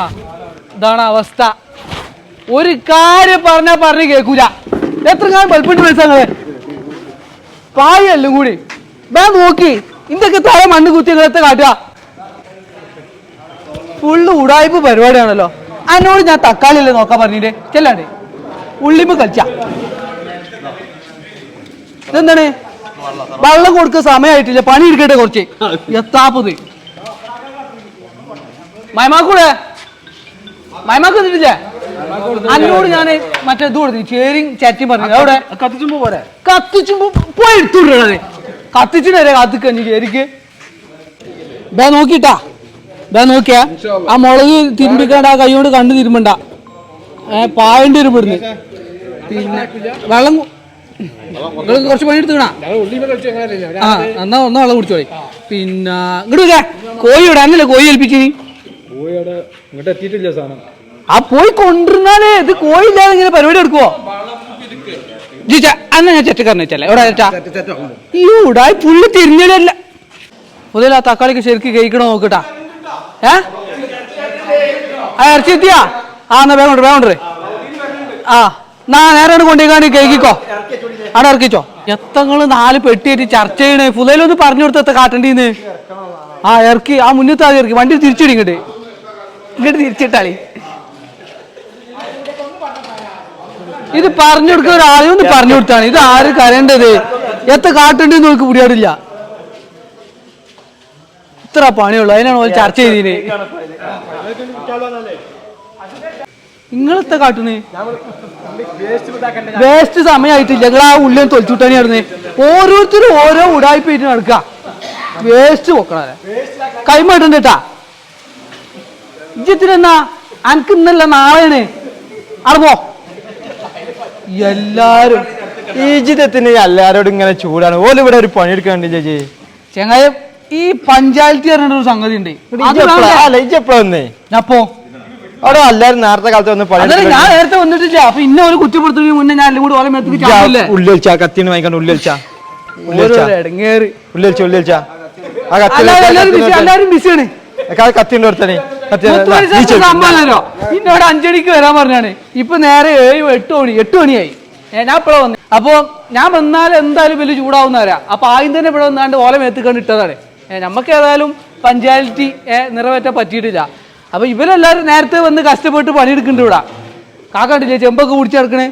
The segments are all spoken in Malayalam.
ആ ഇതാണ് അവസ്ഥ. ഒരു കാര്യം പറഞ്ഞാ പറഞ്ഞു കേൾക്കൂല എത്ര കാലം പൽപ്പിട്ട് മനസ്സങ്ങൾ പായല്ലും കൂടി. ഞാൻ നോക്കി. ഇന്തൊക്കെ തല മണ്ണ് കുത്തി നിങ്ങളത്തെ കാട്ടുക? ഫുള്ള് ഉടായ്പ പരിപാടിയാണല്ലോ. അതിനോട് ഞാൻ തക്കാളി അല്ലേ നോക്കാൻ പറഞ്ഞിട്ട് ചെല്ലാണ്ട്. ഉള്ളിമ്പ് കളിച്ച. ഇതെന്താണ്? വെള്ളം കൊടുക്കുന്ന സമയമായിട്ടില്ല പണി ഇരിക്കട്ടെ കുറച്ച്. എത്താപ്പത്. മൈമാക്കൂടെ മൈമാക്ക് തന്നിട്ടില്ലേ അന്നോട് ഞാൻ മറ്റേ ഇത് കൊടുത്തു. ചേരിയും ചാറ്റി പറഞ്ഞു. അവിടെ കത്തിച്ചുമ്പോ പോരെ. കത്തിച്ചുമ്പോ പോയി എടുത്തുവിടണത് കത്തിച്ചിട്ട് കാത്തിക്കഞ്ഞി ചേരിക്ക് ബേ നോക്കിട്ടാ ബേ നോക്കിയാ. ആ മുളക് തിരുമ്പിക്കണ്ട ആ കൈ കൊണ്ട് തിരുമ്പണ്ട. ഏ പായണ്ട് ഇരുപ്പെടുന്ന് പിന്നെ വെള്ളം കുറച്ച് പണി എടുത്തുക്കണ ആ എന്നാ ഒന്നാ വെള്ളം കുടിച്ചോളി പിന്നെ ഇങ്ങോട്ട് കോഴി ഇവിടെ അന്നല്ലേ കോഴി ഏൽപ്പിച്ചിനി അവിടെ ഇങ്ങോട്ട് എത്തിയിട്ടില്ല സാധനം. ആ പോയി കൊണ്ടിരുന്നാലേ ഇത് കോയില്ലാതെ ഇങ്ങനെ പരിപാടി എടുക്കുവോ? ജിച്ച അന്ന് ഞാൻ ചെറ്റക്കാരനെ വെച്ചല്ലേ? എവിടെ ഈ ഉടായി പുള്ളി തിരിഞ്ഞിടല്ല പുതിയ ആ തക്കാളിക്ക് ശരിക്ക് കഴിക്കണോ നോക്കട്ടാ ഏ? ആ ഇറച്ചി എത്തിയാ? ആ എന്നാ വേഗം വേഗം. ആ നാ നേരെ കൊണ്ടേക്കാണ്ട് കഴിക്കോ അവിടെ ഇറക്കിച്ചോ എത്തങ്ങൾ നാല് പെട്ടിയായിട്ട് ചർച്ച ചെയ്യണേ. പുതയിലൊന്ന് പറഞ്ഞു കൊടുത്ത കാട്ടണ്ടീന്ന്. ആ ഇറക്കി ആ മുന്നത്തെ ആദ്യം ഇറക്കി. വണ്ടി തിരിച്ചിടി ഇങ്ങോട്ട്. ഇങ്ങോട്ട് തിരിച്ചിട്ടാളി. ഇത് പറഞ്ഞു കൊടുക്കുന്ന ഒരാളെ ഒന്ന് പറഞ്ഞു കൊടുത്താണ്. ഇത് ആര് കരേണ്ടത് എത്ര കാട്ടുണ്ട് നോക്ക് പിടിയാടില്ല ഇത്ര പണിയുള്ളു. അതിനാണ് ഓൾ ചർച്ച ചെയ്തീന്. നിങ്ങളെത്ര കാട്ടുന്നേ? വേസ്റ്റ് സമയമായിട്ടില്ല. നിങ്ങൾ ആ ഉള്ളിൽ തൊലിച്ചുവിട്ടാണ് ഓരോരുത്തരും ഓരോ ഉടായ്പയിട്ട് നടക്കുക വേസ്റ്റ് പൊക്കണേ കൈമാട്ടണ്ടേട്ടാ ഇജ്ജത്തിനെന്നാ അനക്ക് ഇന്നല്ല നാളെയാണ്. അവിടെ പോ. എല്ലാരും ഈജിതത്തിന് എല്ലാരോടും ഇങ്ങനെ ചൂടാണ്. ഓൽ ഇവിടെ ഒരു പണിയെടുക്കാണ്ട് ചേച്ചി ചെങ്ങായ ഈ പഞ്ചായത്ത് പറഞ്ഞ ഒരു സംഗതി ഉണ്ട്. അല്ല ഇജെപ്പഴ വന്നേ? അപ്പോ അവിടെ എല്ലാരും നേരത്തെ കാലത്ത് വന്ന് അതല്ല ഞാൻ നേരത്തെ വന്നിട്ടില്ല. അപ്പൊ ഇന്ന ഒരു കുറ്റപ്പെടുത്തുന്നതിന് മുന്നേ ഞാൻ എല്ലാം കൂടി ഓരോ മേത്തേക്ക് ചാടില്ലേ. കത്തിന് വാങ്ങിക്കണ്ട ഉള്ളി വലിച്ചാ ഉള്ളി വലിച്ചാ ഇടങ്ങേറ്. ഉള്ളി വലിച്ച ഉള്ളി വലിച്ചാ ആ കത്തി എല്ലാരും ബിസിയാണ്. കത്തിന്റെ ഓർത്തനെ സംഭവമല്ലോ ഇന്നോട് അഞ്ചണിക്ക് വരാൻ പറഞ്ഞാണ്. ഇപ്പൊ നേരെ ഏഴ് എട്ട് മണി എട്ട് മണിയായി. ഞാൻ ഇപ്പഴ വന്നു. അപ്പൊ ഞാൻ വന്നാൽ എന്തായാലും വലിയ ചൂടാവുന്ന വരാം അപ്പൊ ആദ്യം തന്നെ ഇവിടെ വന്നാണ്ട് ഓല മേത്തിക്കണ്ട് ഇട്ടതാണ്. നമുക്ക് ഏതായാലും പഞ്ചായത്തി നിറവേറ്റാൻ പറ്റിയിട്ടില്ല. അപ്പൊ ഇവരെല്ലാരും നേരത്തെ വന്ന് കഷ്ടപ്പെട്ട് പണിയെടുക്കുന്നുണ്ട് ഇവിടെ. കാക്കണ്ടില്ലേ ചെമ്പൊക്കെ കുടിച്ചെടുക്കണേ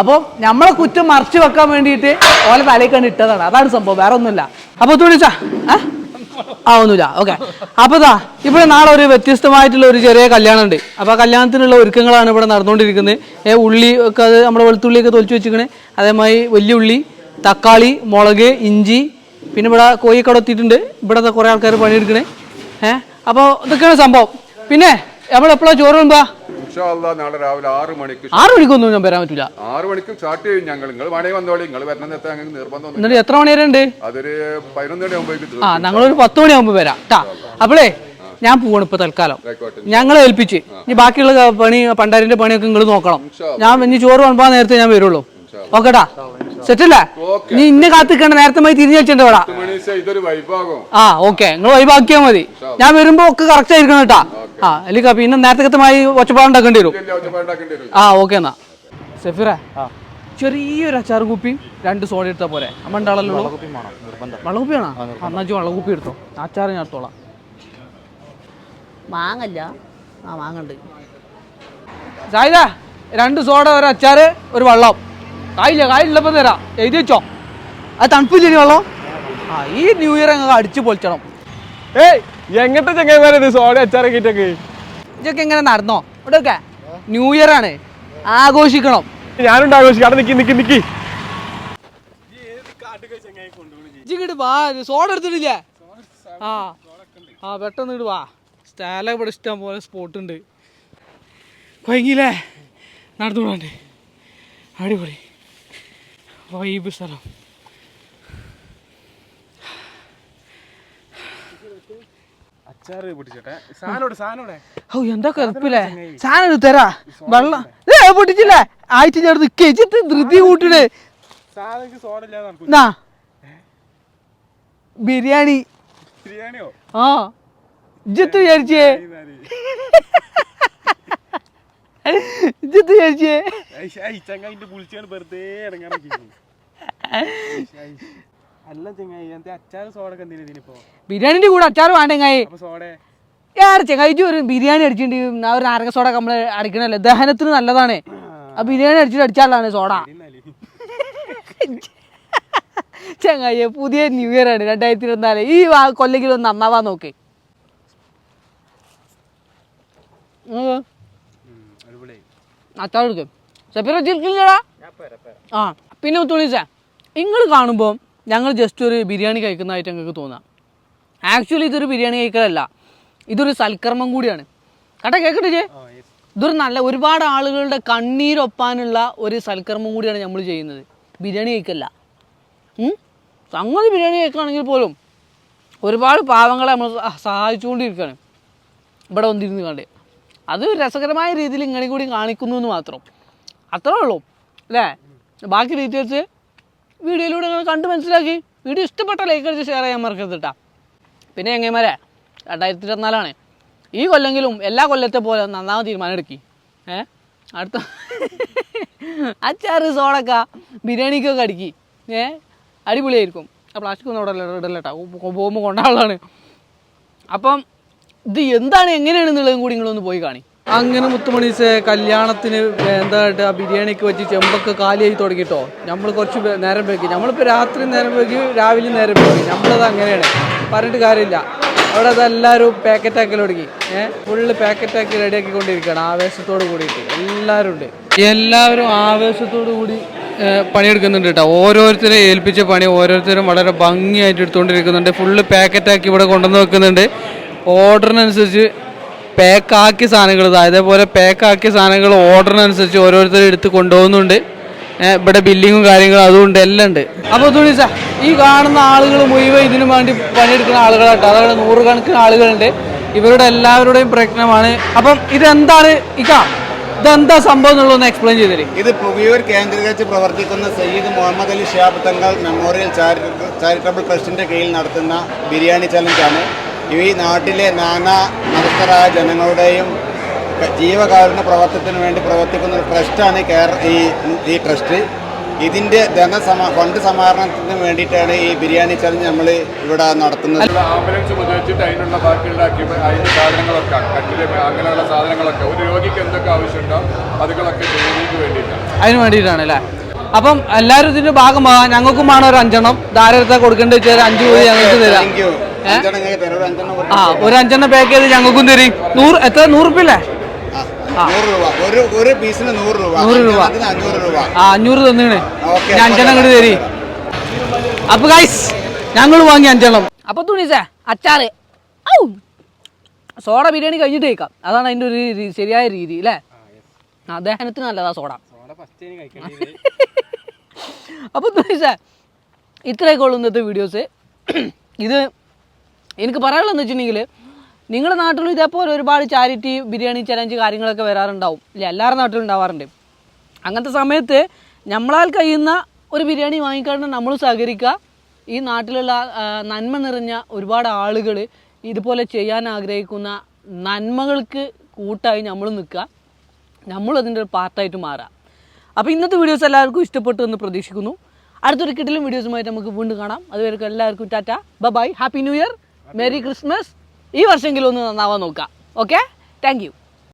അപ്പൊ അപ്പോൾ നമ്മളെ കുറ്റം മറച്ചു വെക്കാൻ വേണ്ടിയിട്ട് ഓല തലയിൽ കണ്ട് ഇട്ടതാണ്. അതാണ് സംഭവം വേറെ ഒന്നുമില്ല അപ്പൊ തുണിച്ചാ ആ ഒന്നുമില്ല ഓക്കെ അപ്പൊ ഇതാ ഇവിടെ നാളെ ഒരു വ്യത്യസ്തമായിട്ടുള്ള ഒരു ചെറിയ കല്യാണം ഉണ്ട് അപ്പൊ ആ കല്യാണത്തിനുള്ള ഒരുക്കങ്ങളാണ് ഇവിടെ നടന്നുകൊണ്ടിരിക്കുന്നത്. ഏ ഉള്ളി ഒക്കെ അത് നമ്മുടെ വെളുത്തുള്ളിയൊക്കെ തൊലിച്ച് വെച്ചിരിക്കണേ. അതേമാതിരി വലിയ ഉള്ളി തക്കാളി മുളക് ഇഞ്ചി പിന്നെ ഇവിടെ കോഴിക്കട എത്തിയിട്ടുണ്ട്. ഇവിടെ കുറേ ആൾക്കാർ പണിയെടുക്കണേ. ഏഹ് അപ്പോൾ ഇതൊക്കെയാണ് സംഭവം. പിന്നെ നമ്മൾ എപ്പോഴാണ് ചോറ് വെമ്പാ ഇൻഷാ അല്ലാ നാളെ രാവിലെ ആറ് മണിക്ക് ആറ് മണിക്കൊന്നും ഞാൻ വരാൻ പറ്റില്ല ആറ് മണിക്ക് സ്റ്റാർട്ട് ചെയ്യും ഞങ്ങൾ. നിങ്ങൾ വേണേ വന്നോളി. നിങ്ങൾ വരണം എത്താൻ ഞങ്ങൾക്ക് നിർബന്ധമൊന്നും എന്നിട്ട് എത്ര മണി വരെ ഉണ്ട്? അതൊരു പതിനൊന്ന് മണി ആകുമ്പോഴേക്ക് ആ ഞങ്ങളൊരു പത്ത് മണിയാകുമ്പോൾ വരാം. കേട്ടാ അപ്പോളേ ഞാൻ പോവാണ് ഇപ്പൊ തൽക്കാലം. ഞങ്ങൾ ഞങ്ങളെ ഏൽപ്പിച്ച്. ഇനി ബാക്കിയുള്ള പണി പണ്ടാരിന്റെ പണിയൊക്കെ നിങ്ങൾ നോക്കണം. ഞാൻ ഇനി ചോറ് വൺപാ നേരത്തെ ഞാൻ വരുള്ളൂ. ഓക്കെട്ടാ സെറ്റല്ലേ? നീ ഇന്നെ കാത്തിക്കണ്ട നേരത്തെ മതി തിരിഞ്ഞു വെച്ചിട്ടുണ്ട് ഇവിടെ. മണി ദിവസം ഇതൊരു വൈഭാഗം ആ ഓക്കെ. നിങ്ങൾ വൈബാക്കിയാൽ മതി. ഞാൻ വരുമ്പോ ഒക്കെ കറക്റ്റ് ആയിരിക്കണം കേട്ടാ ആ അല്ലെങ്കിൽ പിന്നെ നേരത്തെ കൃത്യമായി ഒച്ചപ്പാടുണ്ടാക്കേണ്ടി വരും. ആ ഓക്കെ എന്നാ. സെഫിറ ചെറിയൊരു അച്ചാറും കുപ്പിയും രണ്ട് സോഡ എടുത്താൽ പോരെ. അമ്മ ഉണ്ടാളല്ലോ വെള്ളക്കുപ്പി വേണോ എന്നാ ഇജ്ജ് വെള്ളക്കുപ്പി എടുത്തോ. അച്ചാറ് ഞാൻ എടുത്തോളാം. മാങ്ങല്ല. ആ മാങ്ങണ്ട്. സായിദ രണ്ട് സോഡ ഒരു അച്ചാറ് ഒരു വെള്ളം. കായില്ല കായില്ലപ്പോൾ തരാം. എഴുതി വെച്ചോ. അത് തണുപ്പില്ലേ വെള്ളം? ആ ഈ ന്യൂ ഇയർ അങ്ങ് അടിച്ചു പൊളിച്ചണം. ഏയ് എങ്ങനത്തെ ചങ്ങായിമാരെ ഇത് സോഡ അച്ചാറക്കിട്ടൊക്കെ ഇതൊക്കെ എങ്ങനെ നടന്നോ? ഇവിടെയൊക്കെ ന്യൂ ഇയർ ആണ്. ആഘോഷിക്കണം. ഞാനുണ്ട് ആഘോഷിക്കും അവിടെ നിക്കി നിക്കി നിക്കി. ഇങ്ങോട്ട് വാ. സോഡ എടുത്തിട്ടില്ലേ? ആ. ആ പെട്ടെന്ന് ഇങ്ങോട്ട് വാ. സ്ഥലം ഇവിടെ ഇഷ്ടം പോലെ സ്പോട്ട് ഉണ്ട്. കൊയങ്ങില്ലേ നടന്നു പോകണ്ടേ അടിപൊളി. വൈബ് സ്ഥലം. ഓ എന്താ കറുപ്പില്ലേ? സാധനം എടുത്തരാ വെള്ളം. ഏ പൊട്ടിച്ചില്ലേ? ആയിട്ട് ഞാൻ നിക്കേച്ചിട്ട് ധൃതി കൂട്ടിട്. ബിരിയാണി. ആ. ഇജ്ജത്ത് വിചാരിച്ചേ. ഇജ്ജത്ത് വിചാരിച്ചേ. ചങ്ങായിന്റെ പുളിച്ചാണ് വെറുതെ ഇറങ്ങാൻ അല്ല ചങ്ങായി അച്ചാർ സോഡ സോഡൊക്കെ എന്തിനാ ഇതിനിപ്പോ? ബിരിയാണിന്റെ കൂടെ അച്ചാർ വേണ്ടെങ്ങായി ഏറെ ചെങ്ങായിച്ച് ഒരു ബിരിയാണി അടിച്ചിട്ടുണ്ട് ആ ഒരു നാരക സോഡ നമ്മൾ അടിക്കണല്ലേ? ദഹനത്തിന് നല്ലതാണ്. ആ. ബിരിയാണി അടിച്ചിട്ട് അടിച്ചാലാണ് സോഡ. ചെങ്ങായി പുതിയ ന്യൂ ഇയർ ആണ്. രണ്ടായിരത്തി ഇരുപത്തിനാല് ഈ വാ- കൊല്ലെങ്കിലും ഒന്ന് നന്നാവാൻ നോക്ക്. ഉം. അച്ചാർ എടുക്കും ആ പിന്നെ തുണിച്ച നിങ്ങൾ കാണുമ്പോൾ ഞങ്ങൾ ജസ്റ്റ് ഒരു ബിരിയാണി കഴിക്കുന്നതായിട്ട് ഞങ്ങൾക്ക് തോന്നാം. ആക്ച്വലി ഇതൊരു ബിരിയാണി കഴിക്കലല്ല. ഇതൊരു സൽക്കർമ്മം കൂടിയാണ്. കേട്ടാ കേൾക്കട്ടെ ചേ ഇതൊരു നല്ല ഒരുപാട് ആളുകളുടെ കണ്ണീരൊപ്പാനുള്ള ഒരു സൽക്കർമ്മം കൂടിയാണ് നമ്മൾ ചെയ്യുന്നത്. ബിരിയാണി കഴിക്കല്ല? സംഗതി ബിരിയാണി കഴിക്കുകയാണെങ്കിൽ പോലും ഒരുപാട് പാവങ്ങളെ നമ്മൾ സഹ- സഹായിച്ചുകൊണ്ടിരിക്കുകയാണ്. ഇവിടെ വന്നിരുന്ന് കണ്ട്. അത് രസകരമായ രീതിയിൽ ഇങ്ങനെ കൂടി കാണിക്കുന്നു എന്ന് മാത്രം. അത്രേ ഉള്ളൂ. അല്ലേ? ബാക്കി ഡീറ്റെയിൽസ് വീഡിയോയിലൂടെ നിങ്ങൾ കണ്ട് മനസ്സിലാക്കി വീഡിയോ ഇഷ്ടപ്പെട്ട ലൈക്ക് അടിച്ച് ഷെയർ ചെയ്യാൻ മറക്കരുത് കേട്ടോ പിന്നെ എങ്ങനെമാരെ രണ്ടായിരത്തി ഇരുപത്തിനാലാണ് ഈ കൊല്ലെങ്കിലും എല്ലാ കൊല്ലത്തെ പോലെ നന്നാവും തീരുമാനം എടുക്കി ഏ അടുത്ത അച്ചാറ് സോളക്ക ബിരിയാണിക്കൊക്കെ അടിക്കി ഏ അടിപൊളിയായിരിക്കും ആ പ്ലാസ്റ്റിക് ഒന്നും അവിടെ ഇടല്ലേട്ടാ പോകുമ്പോൾ കൊണ്ടാളാണ് അപ്പം ഇത് എന്താണ് എങ്ങനെയാണെന്നുള്ളതും കൂടി നിങ്ങളൊന്ന് പോയി കാണി അങ്ങനെ മുത്തുമണീസ് കല്യാണത്തിന് എന്തായിട്ട് ആ ബിരിയാണിക്ക് വെച്ച് ചെമ്പൊക്കെ കാലിയായി തുടങ്ങിട്ടോ? നമ്മൾ കുറച്ച് നേരം വൈകി. നമ്മളിപ്പോൾ രാത്രി നേരം വൈകി രാവിലെ നേരം വൈകി. നമ്മളത് അങ്ങനെയാണ്. പറഞ്ഞിട്ട് കാര്യമില്ല. അവിടെ അതെല്ലാവരും പാക്കറ്റാക്കി തുടങ്ങി. ഏഹ് ഫുള്ള് പാക്കറ്റാക്കി റെഡിയാക്കി കൊണ്ടിരിക്കുകയാണ് ആവേശത്തോട് കൂടിയിട്ട്. എല്ലാവരും ഉണ്ട്. എല്ലാവരും ആവേശത്തോടു കൂടി പണിയെടുക്കുന്നുണ്ട് കേട്ടോ. ഓരോരുത്തരെ ഏൽപ്പിച്ച പണി ഓരോരുത്തരും വളരെ ഭംഗിയായിട്ട് എടുത്തുകൊണ്ടിരിക്കുന്നുണ്ട്. ഫുള്ള് പാക്കറ്റാക്കി ഇവിടെ കൊണ്ടുവന്ന് വെക്കുന്നുണ്ട്. ഓർഡറിനനുസരിച്ച് പാക്കാക്കിയ സാധനങ്ങൾ അതേപോലെ പാക്കാക്കിയ സാധനങ്ങൾ ഓർഡറിനനുസരിച്ച് ഓരോരുത്തർ എടുത്ത് കൊണ്ടുപോകുന്നുണ്ട്. ഇവിടെ ബില്ലിങ്ങും കാര്യങ്ങളും അതുകൊണ്ട് എല്ലാം ഉണ്ട്. അപ്പോൾ തുണിസ ഈ കാണുന്ന ആളുകൾ മുഴുവൻ ഇതിനു വേണ്ടി പണിയെടുക്കുന്ന ആളുകളാട്ടോ. അതായത് നൂറുകണക്കിന് ആളുകളുണ്ട്. ഇവരുടെ എല്ലാവരുടെയും പ്രയത്നമാണ്. അപ്പം ഇതെന്താണ് ഇക്ക ഇതെന്താ സംഭവം എന്നുള്ളതൊന്ന് എക്സ്പ്ലെയിൻ ചെയ്തേ ഇത് പുകയൂർ കേന്ദ്രീകരിച്ച് പ്രവർത്തിക്കുന്ന സയ്യിദ് മുഹമ്മദ് അലി ഷിയാബ് തങ്ങൾ മെമ്മോറിയൽ ചാരിറ്റബിൾ ട്രസ്റ്റിന്റെ കീഴിൽ നടത്തുന്ന ബിരിയാണി ചലഞ്ചാണ് ഈ നാട്ടിലെ നാനാ മതസ്ഥരായ ജനങ്ങളുടെയും ജീവകാരുണ്യ പ്രവർത്തനത്തിന് വേണ്ടി പ്രവർത്തിക്കുന്ന ഒരു ട്രസ്റ്റാണ് കേരള ഈ ഈ ട്രസ്റ്റ്. ഇതിന്റെ ധനസമാ ഫണ്ട് സമാഹരണത്തിന് വേണ്ടിയിട്ടാണ് ഈ ബിരിയാണി ചലഞ്ച് നമ്മൾ ഇവിടെ നടത്തുന്നത്. ആംബുലൻസ് ഉപയോഗിച്ചിട്ട് അതിനുള്ള ബാക്കിയുള്ള അതിന്റെ സാധനങ്ങളൊക്കെ കട്ടിൽ അങ്ങനെയുള്ള സാധനങ്ങളൊക്കെ. ഒരു രോഗിക്ക് എന്തൊക്കെ ആവശ്യമുണ്ടോ അതുകളൊക്കെ ചെയ്യുന്നതിന് വേണ്ടിയിട്ടാണ്. അതിന് വേണ്ടിയിട്ടാണ് അല്ലേ? അപ്പം എല്ലാവരും ഇതിന്റെ ഭാഗമാകാൻ ഞങ്ങൾക്കും വേണം ഒരു അഞ്ചെണ്ണം. ധാരാളത്തെ കൊടുക്കേണ്ടി വെച്ചാൽ അഞ്ച് കോടി ഞങ്ങൾക്ക് തരാം. താങ്ക് ആ ഒരു അഞ്ചെണ്ണ പാക്ക് ചെയ്ത് ഞങ്ങൾക്കും തരും. നൂറ് എത്ര? നൂറ് റുപ്യല്ലേ? ആ, നൂറ് രൂപ. ഒരു ഒരു പീസിന് നൂറ് രൂപ. അഞ്ഞൂറ് രൂപ. ആ അഞ്ഞൂറ് തന്നീണ്. ഓക്കേ, ഞാൻ അഞ്ചെണ്ണം ഇങ്ങോട്ട് തരി. അപ്പൊ ഗൈസ് ഞങ്ങൾ വാങ്ങി അഞ്ചെണ്ണം. അപ്പൊ തുണിസേ അച്ചാറ്. ഔ! സോഡ ബിരിയാണി കഴിഞ്ഞിട്ട് കഴിക്കാം അതാണ് അതിന്റെ ഒരു ശരിയായ രീതി അല്ലേ? ആ ദഹനത്തിന് നല്ലതാ സോഡ. അപ്പോൾ തുണിസേ ഇത്രയൊക്കെ ഉള്ളൂ ഇന്നത്തെ വീഡിയോസ് ഇത് എനിക്ക് പറയാനുള്ളതെന്ന് വെച്ചിട്ടുണ്ടെങ്കിൽ നിങ്ങളുടെ നാട്ടിലും ഇതേപോലെ ഒരുപാട് ചാരിറ്റി ബിരിയാണി ചലഞ്ച് കാര്യങ്ങളൊക്കെ വരാറുണ്ടാവും. ഇല്ല എല്ലാവരുടെ നാട്ടിലും ഉണ്ടാവാറുണ്ട്. അങ്ങനത്തെ സമയത്ത് നമ്മളാൽ കഴിയുന്ന ഒരു ബിരിയാണി വാങ്ങിക്കാണ്ട് നമ്മൾ സഹകരിക്കുക. ഈ നാട്ടിലുള്ള നന്മ നിറഞ്ഞ ഒരുപാട് ആളുകൾ ഇതുപോലെ ചെയ്യാൻ ആഗ്രഹിക്കുന്ന നന്മകൾക്ക് കൂട്ടായി നമ്മൾ നിൽക്കുക. നമ്മൾ അതിന്റെ ഒരു പാർട്ടായിട്ട് മാറുക. അപ്പോൾ ഇന്നത്തെ വീഡിയോസ് എല്ലാവർക്കും ഇഷ്ടപ്പെട്ടു എന്ന് പ്രതീക്ഷിക്കുന്നു. അടുത്തൊരു കിട്ടിലും വീഡിയോസുമായിട്ട് നമുക്ക് വീണ്ടും കാണാം. അതുവരെ എല്ലാവർക്കും Tata. Bye happy new year merry Christmas ഈ വർഷമെങ്കിലും ഒന്ന് നന്നാവാൻ നോക്കാം. Okay thank